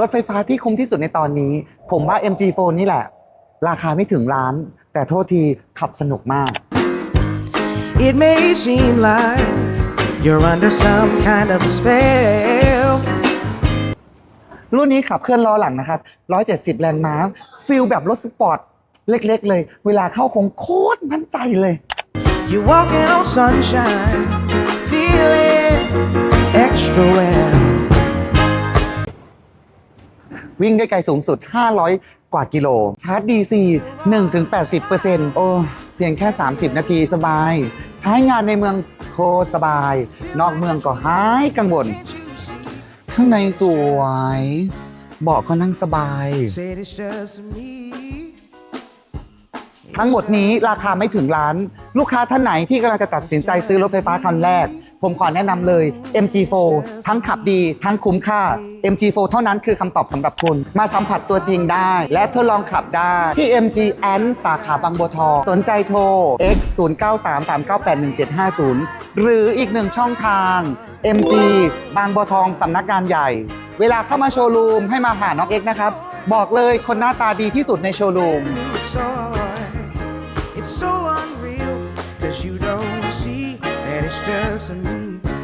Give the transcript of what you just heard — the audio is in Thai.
รถไฟฟ้าที่คุ้มที่สุดในตอนนี้ ผมว่า MG4 นี่แหละ ราคาไม่ถึงล้าน แต่โทษทีขับสนุกมาก It may seem like you're under some kind of a spell. รุ่นนี้ขับเคลื่อนล้อหลังนะครับ 170 แรงม้าฟิลแบบรถสปอร์ต เล็กๆเลย เวลาเข้าโคงโคตรมั่นใจเลย You're walking on sunshine, วิ่งได้ไกลสูงสุด 500 กว่ากิโล ชาร์จ DC 1-80%โอ้ เพียงแค่ 30 นาทีสบาย ใช้งานในเมืองโคสบาย นอกเมืองก็หายกังวล ข้างในสวยเบาะก็นั่งสบาย ทั้งหมดนี้ราคาไม่ถึงล้าน ลูกค้าท่านไหนที่กำลังจะตัดสินใจซื้อรถไฟฟ้าคันแรก ผมขอแนะนำเลย MG4 ทั้งขับดีทั้งคุ้มค่า MG4 เท่านั้นคือคำตอบสำหรับคุณ มาสัมผัสตัวจริงได้ และทดลองขับได้ที่ MG N สาขาบางบัวทองสนใจโทร X 0933981750 หรืออีกหนึ่งช่องทาง MG บางบัวทองสำนักงานใหญ่ เวลาเข้ามาโชว์รูมให้มาหาน้อง X นะครับ บอกเลยคนหน้าตาดีที่สุดในโชว์รูม It's so unreal, cause you don't distance and me.